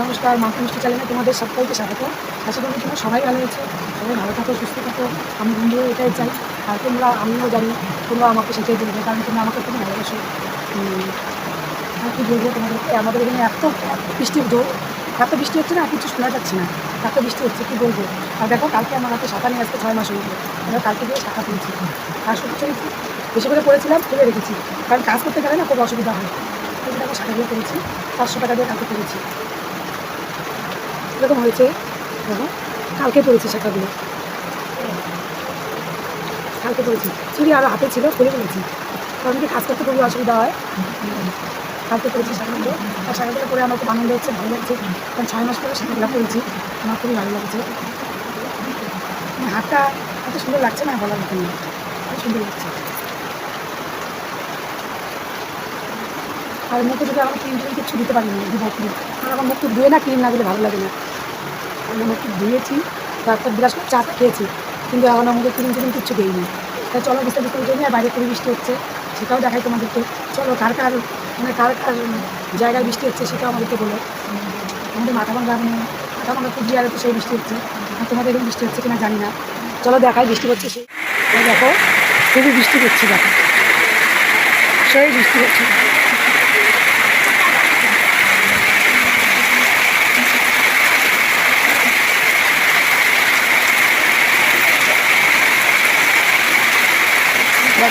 নমস্কার মাংস মিষ্টি চ্যানেলে তোমাদের সবাইকে স্বাগত। আশা করি তোমরা সবাই ভালো আছো, সবাই ভালো থাকো, সুস্থ থাকো। আমি বন্ধুও এটাই চাই, আর তোমরা, আমিও জানি তোমরা আমাকে সেটাই বলবে কারণ তোমরা আমাকে খুব ভালোবাসো। আর কি বলব তোমাদেরকে, আমাদের এখানে এত বৃষ্টি হতো, এত বৃষ্টি হচ্ছে না কিছু শোনা যাচ্ছে না, এত বৃষ্টি হচ্ছে, কি বলব? আর দেখো, কালকে আমার হাতে সাঁতার নিয়ে আসতে ছয় মাস হয়ে গেলো আমরা কালকে গিয়ে শাখা পেয়েছি আর চলে বেশি করে পড়েছিলাম তুলে রেখেছি, কারণ কাজ করতে গেলে না খুব অসুবিধা হয়। দেখো দিয়ে করেছি, পাঁচশো টাকা দিয়ে কালকে করেছি। এরকম হয়েছে। দেখো কালকে পড়েছে শাখাগুলো। কালকে পড়েছি। চুরি আরও হাতে ছিল, খুলে ফেলেছি। কারণ কি কাজ করতে খুবই অসুবিধা হয়। কালকে পড়েছি শাখাগুলো। আর শাখাগুলো পরে আমার খুব আনন্দ হচ্ছে, ভালো লাগছে। কারণ ছয় মাস পরে শাখাগুলো পড়েছি। আমার খুবই ভালো লাগছে। মানে হাতটা এত সুন্দর লাগছে না বলার মতন না। সুন্দর লাগছে। আর মুখে যদি আমার ক্রিম ট্রিম কিছু দিতে পারি না, দিব ক্রিম। আমার মুখ ধুয়ে না ক্রিম না দিলে ভালো লাগে না। ধুয়েছি তারপর বিরাজ করে চাটা খেয়েছি, কিন্তু এখন আমাকে ক্রিম ট্রিম কিচ্ছু দিইনি তাই চলো বুঝতে বুঝতে বুঝতে আর বাইরে খুবই বৃষ্টি হচ্ছে, সেটাও দেখাই তোমাদেরকে। চলো কার কার মানে কার কার জায়গায় বৃষ্টি হচ্ছে সেটাও আমাদেরকে বলো। আমাদের মাথা ভাঙা মানে মাথা ভাঙা খুব তো সেই বৃষ্টি হচ্ছে, আর তোমাদের এরকম বৃষ্টি হচ্ছে কিনা জানি না। চলো দেখাই বৃষ্টি হচ্ছে সে। দেখো, খুবই বৃষ্টি হচ্ছে দেখো। সেই বৃষ্টি হচ্ছে।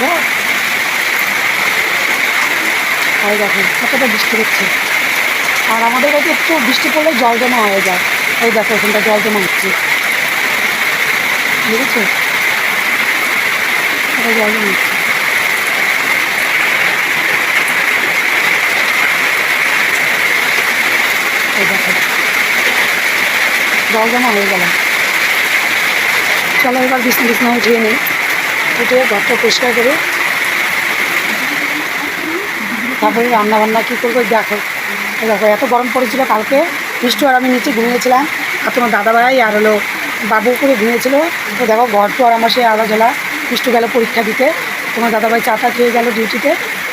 দেখো আর দেখো, কতটা বৃষ্টি হচ্ছে। আর আমাদের কাছে একটু বৃষ্টি পড়লে জল জমা হয়ে যায়। এই দেখো, এখানটা জল জমা হচ্ছে। বুঝেছ? এটা জল জমা হচ্ছে। জল জমা হয়ে গেল। চলো এবার বিছনা বিছনা উঠিয়ে নিই। উঠে ঘরটা পরিষ্কার করে। তারপরে রান্না বান্না কী করব? দেখো দেখো, এত গরম পড়েছিল কালকে। মিষ্টু আর আমি নিচে ঘুমিয়েছিলাম। আর তোমার দাদাভাই আর হলো বাবু করে ঘুমিয়েছিল। তো দেখো, ঘর তো আর আমার সেই আলাদা মিষ্টু গেল পরীক্ষা দিতে। তোমার দাদাভাই চাটা খেয়ে গেল ডিউটিতে।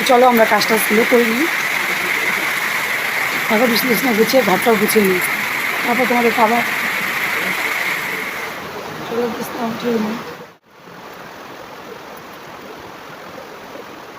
চলো আমরা কাজটা স্কুলে করে। নিই বিছনা বিছনা গুছিয়ে, ঘরটাও গুছিয়ে নিই। তারপর তোমাদের খাবার চলো নিই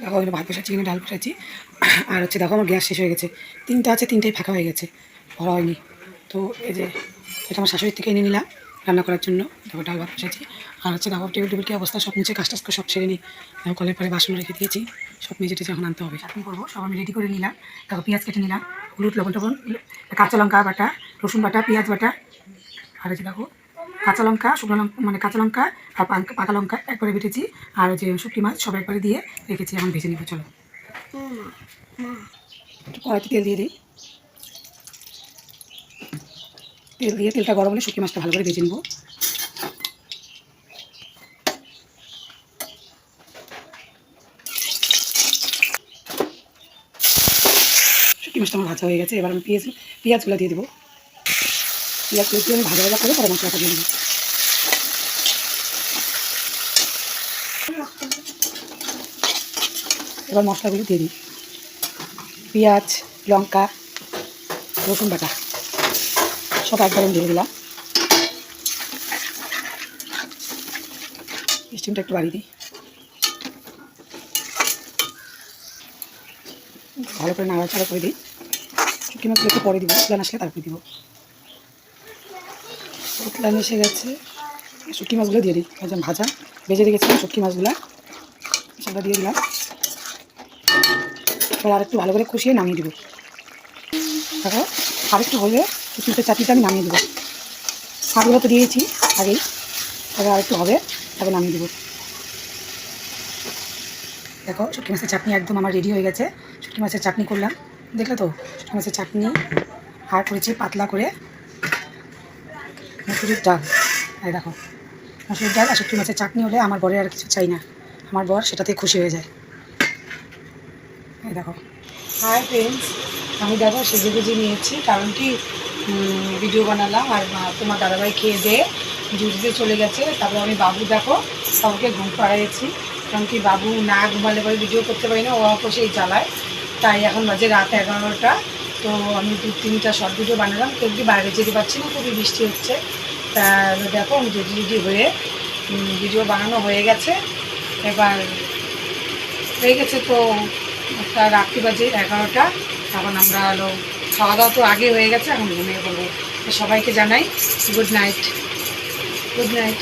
দেখো ওখানে ভাত বসাচ্ছি ডাল বসাচ্ছি। আর হচ্ছে দেখো, আমার গ্যাস শেষ হয়ে গেছে। তিনটা আছে, তিনটাই ফাঁকা হয়ে গেছে। ভরা হয়নি। তো এই যে, এটা আমার শাশুড়ির থেকে এনে নিলাম রান্না করার জন্য। দেখো, ডাল ভাত বসাচ্ছি। আর হচ্ছে দেখো টেবিল টেবিল কি অবস্থা? সব নিচে কাজ টাজ করে সব সেরে নিই দেখো, কলের পরে বাসন রেখে দিয়েছি। সব মেজে টেজে এখন আনতে হবে। এখন করব, সব আমি রেডি করে নিলাম। দেখো, পেঁয়াজ কেটে নিলাম। হলুদ, লবণ টবণ, কাঁচা লঙ্কা বাটা, রসুন বাটা, পেঁয়াজ বাটা। আর হচ্ছে দেখো কাঁচা লঙ্কা, শুকনো লঙ্কা মানে কাঁচা লঙ্কা আর পাকা লঙ্কা একবারে বেটেছি। আর যে শুকনি মাছ সব একবারে দিয়ে রেখেছি, এখন ভেজে নিব, চলো। কড়াইতে তেল দিয়ে দিই। তেল দিয়ে তেলটা গরম হলে শুকনি মাছটা ভালো করে ভেজে নেব। শুকনি মাছটা আমার ভাজা হয়ে গেছে, এবার আমি পেঁয়াজ, পেঁয়াজগুলো দিয়ে দেবো। পেঁয়াজগুলো দিয়ে আমি ভাজা ভাজা করে পরে মশলাটা দিয়ে দেবো। এবার মশলাগুলো দিয়ে দিই। পেঁয়াজ, লঙ্কা, রসুন বাটা, সব একবার দিয়ে দিলাম। স্টিমটা একটু বাড়িয়ে দিই। ভালো করে নাড়াচাড়া করে দিই। শুকনো মাছগুলো একটু পরে দিব আসলে তারপরে দিব। উতলান এসে গেছে। শুটকি মাছগুলো দিয়ে দিই। ভাজা ভাজা। ভেজে রেখেছিলাম শুটকি মাছগুলো। সেটা দিয়ে দিলাম। এবার আর একটু ভালো করে কষিয়ে নামিয়ে দেবো। দেখো আর একটু হলে শুকনো চাটনিটা আমি নামিয়ে দেবো। মাছগুলো তো দিয়েছি আগেই। এবার আর একটু হবে, তারপর নামিয়ে দেবো। দেখো, শুটকি মাছের চাটনি একদম আমার রেডি হয়ে গেছে। শুটকি মাছের চাটনি করলাম। দেখলে তো? শুটকি মাছের চাটনি আর করেছি পাতলা করে। মুসুরির ডাল। এই দেখো, মুসুরির ডাল আর শুটকি মাছের চাটনি হলে আমার বরের আর কিছু চাই না। আমার বর সেটাতে খুশি হয়ে যায়। এই দেখো। হাই ফ্রেন্ডস আমি দেখো সেজে গুজে নিয়েছি, কারণ কি ভিডিও বানালাম আর তোমার দাদাভাই খেয়ে দিয়ে ডিউটিতে চলে গেছে। তারপর আমি বাবু দেখো বাবুকে ঘুম পাড়াইছি কারণ কি, বাবু না ঘুমালে পরে ভিডিও করতে পারি না, ও সেই জ্বালায় তাই এখন বাজে রাত এগারোটা। তো আমি দু তিনটা শর্ট ভিডিও বানালাম, কেউ কি বাইরে যেতে পারছি না, খুবই বৃষ্টি হচ্ছে। তা দেখো, আমি রেডি রেডি হয়ে ভিডিও বানানো হয়ে গেছে। এবার হয়ে গেছে তো একটা রাত্রি বাজে এগারোটা। এখন আমরা হলো খাওয়া দাওয়া তো আগে হয়ে গেছে, এখন ঘুমিয়ে পড়ব। সবাইকে জানাই গুড নাইট গুড নাইট